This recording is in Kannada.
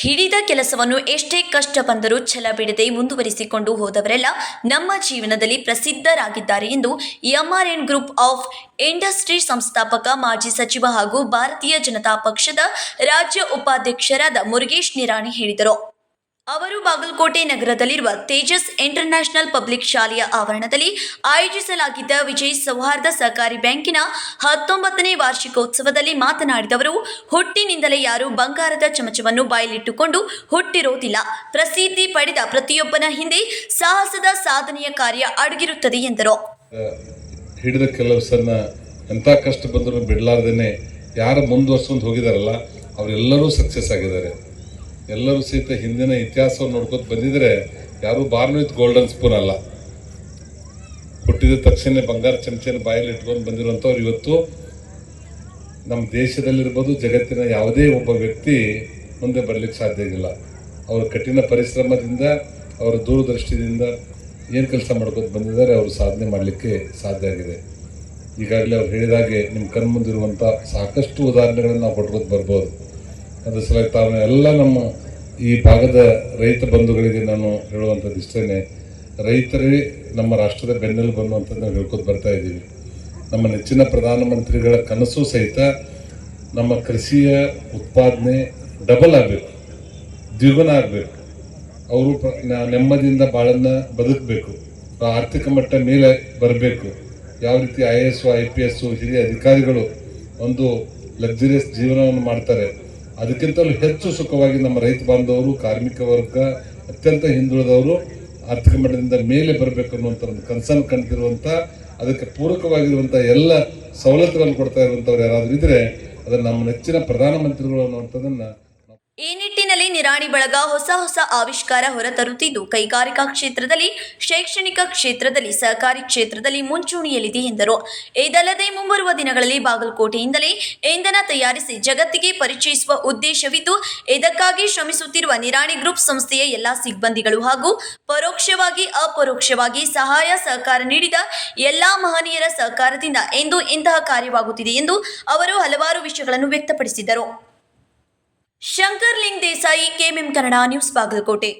ಹಿಡಿದ ಕೆಲಸವನ್ನು ಎಷ್ಟೇ ಕಷ್ಟ ಬಂದರೂ ಛಲ ಬಿಡದೆ ಮುಂದುವರಿಸಿಕೊಂಡು ಹೋದವರೆಲ್ಲ ನಮ್ಮ ಜೀವನದಲ್ಲಿ ಪ್ರಸಿದ್ಧರಾಗಿದ್ದಾರೆ ಎಂದು ಎಂಆರ್ಎನ್ ಗ್ರೂಪ್ ಆಫ್ ಇಂಡಸ್ಟ್ರಿ ಸಂಸ್ಥಾಪಕ ಮಾಜಿ ಸಚಿವ ಹಾಗೂ ಭಾರತೀಯ ಜನತಾ ಪಕ್ಷದ ರಾಜ್ಯ ಉಪಾಧ್ಯಕ್ಷರಾದ ಮುರುಗೇಶ್ ನಿರಾಣಿ ಹೇಳಿದರು. ಅವರು ಬಾಗಲಕೋಟೆ ನಗರದಲ್ಲಿರುವ ತೇಜಸ್ ಇಂಟರ್ನ್ಯಾಷನಲ್ ಪಬ್ಲಿಕ್ ಶಾಲೆಯ ಆವರಣದಲ್ಲಿ ಆಯೋಜಿಸಲಾಗಿದ್ದ ವಿಜಯ್ ಸೌಹಾರ್ದ ಸಹಕಾರಿ ಬ್ಯಾಂಕಿನ ಹತ್ತೊಂಬತ್ತನೇ ವಾರ್ಷಿಕೋತ್ಸವದಲ್ಲಿ ಮಾತನಾಡಿದವರು ಹುಟ್ಟಿನಿಂದಲೇ ಯಾರು ಬಂಗಾರದ ಚಮಚವನ್ನು ಬಾಯಲ್ಲಿಟ್ಟುಕೊಂಡು ಹುಟ್ಟಿರೋದಿಲ್ಲ. ಪ್ರಸಿದ್ಧಿ ಪಡೆದ ಪ್ರತಿಯೊಬ್ಬನ ಹಿಂದೆ ಸಾಹಸದ ಸಾಧನೆಯ ಕಾರ್ಯ ಅಡಗಿರುತ್ತದೆ ಎಂದರು. ಹಿಡಿದ ಕಷ್ಟ ಬಂದರೂ ಯಾರು ಮುಂದುವರ್ಸ್ಕೊಂಡು ಹೋಗಿದಾರಲ್ಲ, ಅವರೆಲ್ಲರೂ ಸಕ್ಸಸ್ ಆಗಿದ್ದಾರೆ. ಎಲ್ಲರೂ ಸಹಿತ ಹಿಂದಿನ ಇತಿಹಾಸವನ್ನು ನೋಡ್ಕೊತ ಬಂದಿದ್ರೆ ಯಾರು ಬಾರ್ನ್ ವಿತ್ ಗೋಲ್ಡನ್ ಸ್ಪೂನ್ ಅಲ್ಲ. ಹುಟ್ಟಿದ ತಕ್ಷಣ ಬಂಗಾರ ಚಮಚನ ಬಾಯಲ್ಲಿ ಇಟ್ಕೊಂಡು ಬಂದಿರುವಂಥವ್ರು ಇವತ್ತು. ನಮ್ಮ ದೇಶದಲ್ಲಿರ್ಬೋದು ಜಗತ್ತಿನ ಯಾವುದೇ ಒಬ್ಬ ವ್ಯಕ್ತಿ ಮುಂದೆ ಬರಲಿಕ್ಕೆ ಸಾಧ್ಯ ಇಲ್ಲ ಅವರ ಕಠಿಣ ಪರಿಶ್ರಮದಿಂದ, ಅವರ ದೂರದೃಷ್ಟಿಯಿಂದ ಏನು ಕೆಲಸ ಮಾಡ್ಕೊತ ಬಂದಿದ್ದಾರೆ ಅವರು ಸಾಧನೆ ಮಾಡಲಿಕ್ಕೆ ಸಾಧ್ಯ ಆಗಿದೆ. ಈಗಾಗಲೇ ಅವ್ರು ಹೇಳಿದಾಗೆ ನಿಮ್ಮ ಕಣ್ಮುಂದಿರುವಂಥ ಸಾಕಷ್ಟು ಉದಾಹರಣೆಗಳನ್ನು ನಾವು ಕೊಟ್ಕೊತ ಬರ್ಬೋದು. ಅದ್ರ ಸಲ ತಾನು ಎಲ್ಲ ನಮ್ಮ ಈ ಭಾಗದ ರೈತ ಬಂಧುಗಳಿಗೆ ನಾನು ಹೇಳುವಂಥದ್ದು ಇಷ್ಟೇ ರೈತರೇ ನಮ್ಮ ರಾಷ್ಟ್ರದ ಬೆನ್ನೆಲುಬು ಅಂತ ನಾವು ಹೇಳ್ಕೊತ ಬರ್ತಾ ಇದ್ದೀವಿ. ನಮ್ಮ ನೆಚ್ಚಿನ ಪ್ರಧಾನಮಂತ್ರಿಗಳ ಕನಸು ಸಹಿತ ನಮ್ಮ ಕೃಷಿಯ ಉತ್ಪಾದನೆ ಡಬಲ್ ಆಗಬೇಕು. ದ್ವಿಗುಣ ಆಗಬೇಕು. ಅವರು ನೆಮ್ಮದಿಯಿಂದ ಬಾಳನ್ನ ಬದುಕಬೇಕು. ಆರ್ಥಿಕ ಮಟ್ಟ ಮೇಲೆ ಬರಬೇಕು. ಯಾವ ರೀತಿ I A S I P S ಹಿರಿಯ ಅಧಿಕಾರಿಗಳು ಒಂದು ಲಕ್ಸುರಿಯಸ್ ಜೀವನವನ್ನು ಮಾಡ್ತಾರೆ. ಅದಕ್ಕಿಂತಲೂ ಹೆಚ್ಚು ಸುಖವಾಗಿ ನಮ್ಮ ರೈತ ಬಾಂಧವರು, ಕಾರ್ಮಿಕ ವರ್ಗ, ಅತ್ಯಂತ ಹಿಂದುಳಿದವರು ಆರ್ಥಿಕ ಮಟ್ಟದಿಂದ ಮೇಲೆ ಬರಬೇಕು ಅನ್ನುವಂಥ ಒಂದು ಕನ್ಸರ್ನ್ ಕಂಡಿರುವಂಥ ಅದಕ್ಕೆ ಪೂರಕವಾಗಿರುವಂಥ ಎಲ್ಲ ಸವಲತ್ತುಗಳನ್ನು ಕೊಡ್ತಾ ಇರುವಂಥವ್ರು ಯಾರಾದರೂ ಇದ್ರೆ ಅದನ್ನು ನಮ್ಮ ನೆಚ್ಚಿನ ಪ್ರಧಾನಮಂತ್ರಿಗಳು ಅನ್ನುವಂಥದ್ದನ್ನು ಈ ನಿಟ್ಟಿನಲ್ಲಿ ನಿರಾಣಿ ಬಳಗ ಹೊಸ ಹೊಸ ಆವಿಷ್ಕಾರ ಹೊರತರುತ್ತಿದ್ದು, ಕೈಗಾರಿಕಾ ಕ್ಷೇತ್ರದಲ್ಲಿ, ಶೈಕ್ಷಣಿಕ ಕ್ಷೇತ್ರದಲ್ಲಿ ಸಹಕಾರಿ ಕ್ಷೇತ್ರದಲ್ಲಿ ಮುಂಚೂಣಿಯಲ್ಲಿದೆ ಎಂದರು. ಇದಲ್ಲದೆ ಮುಂಬರುವ ದಿನಗಳಲ್ಲಿ ಬಾಗಲಕೋಟೆಯಿಂದಲೇ ಇಂಧನ ತಯಾರಿಸಿ ಜಗತ್ತಿಗೆ ಪರಿಚಯಿಸುವ ಉದ್ದೇಶವಿದ್ದು, ಇದಕ್ಕಾಗಿ ಶ್ರಮಿಸುತ್ತಿರುವ ನಿರಾಣಿ ಗ್ರೂಪ್ ಸಂಸ್ಥೆಯ ಎಲ್ಲಾ ಸಿಬ್ಬಂದಿಗಳು ಹಾಗೂ ಪರೋಕ್ಷವಾಗಿ ಅಪರೋಕ್ಷವಾಗಿ ಸಹಾಯ ಸಹಕಾರ ನೀಡಿದ ಎಲ್ಲಾ ಮಹನೀಯರ ಸಹಕಾರದಿಂದ ಇಂದು ಇಂತಹ ಕಾರ್ಯವಾಗುತ್ತಿದೆ ಎಂದು ಅವರು ಹಲವಾರು ವಿಷಯಗಳನ್ನು ವ್ಯಕ್ತಪಡಿಸಿದರು. Shankarling Desai KMM Kannada news Bagalkot